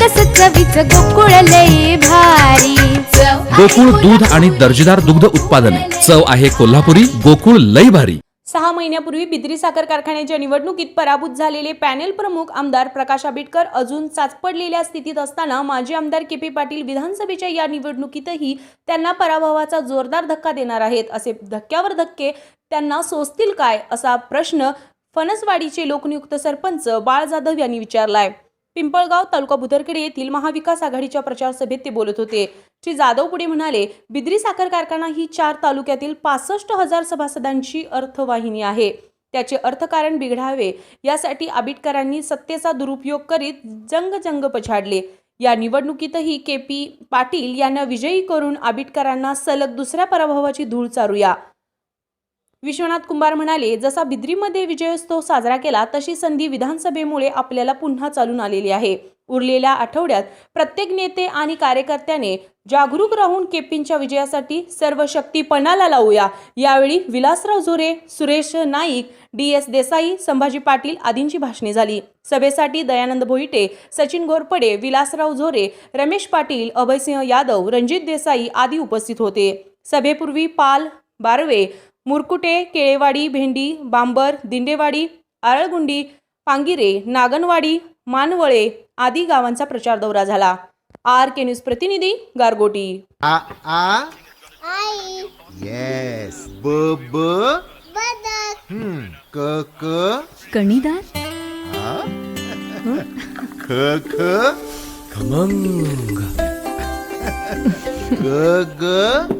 कस चवीच गोकुळ लई भारी. गोकुळ दूध आणि दर्जेदार दुग्ध उत्पादने. चव आहे कोल्हापुरी गोकुळ लई भारी. सहा महिन्यापूर्वी बिद्री साखर कारखान्याच्या निवडणुकीत पराभूत झालेले पॅनेल प्रमुख आमदार प्रकाश आंबेडकर अजून चाचपडलेल्या स्थितीत असताना माजी आमदार के पी पाटील विधानसभेच्या या निवडणुकीतही त्यांना पराभवाचा जोरदार धक्का देणार आहेत. असे धक्क्यावर धक्के त्यांना सोसतील काय असा प्रश्न फणसवाडीचे लोकनियुक्त सरपंच बाळ जाधव यांनी विचारलाय. पिंपळगाव तालुका बुधरखेडे येथील महाविकास आघाडीच्या प्रचार सभेत ते बोलत होते. श्री जाधव पुढे म्हणाले बिद्री साखर कारखाना ही चार तालुक्यातील पासष्ट हजार सभासदांची अर्थवाहिनी आहे. त्याचे अर्थकारण बिघडावे यासाठी आबिटकरांनी सत्तेचा दुरुपयोग करीत जंग जंग पछाडले. या निवडणुकीतही के पी पाटील यांना विजयी करून आबिटकरांना सलग दुसऱ्या पराभवाची धूळ चारूया. विश्वनाथ कुंभार म्हणाले जसा बिद्रीमध्ये विजयोत्सव साजरा केला तशी संधी विधानसभेमुळे आपल्याला पुन्हा चालून आलेली आहे. उरलेल्या आठवड्यात प्रत्येक नेते आणि कार्यकर्त्याने जागरूक राहून केपींच्या विजयासाठी सर्व शक्तीपणाला लावूया. यावेळी विलासराव झोरे सुरेश नाईक डी एस देसाई संभाजी पाटील आदींची भाषणे झाली. सभेसाठी दयानंद भोईटे सचिन घोरपडे विलासराव झोरे रमेश पाटील अभयसिंह यादव रणजित देसाई आदी उपस्थित होते. सभेपूर्वी पाल बारवे मुरकुटे केळेवाडी भेंडी बांबर दिंडेवाडी आरळगुंडी पांगिरे नागनवाडी मानवळे आदी गावांचा प्रचार दौरा झाला. आर के न्यूज प्रतिनिधी गारगोटी. आ आ? आई. येस ब ब? बदक हम्म. क क? कणीदार? ख ख? खमंग. ग ग?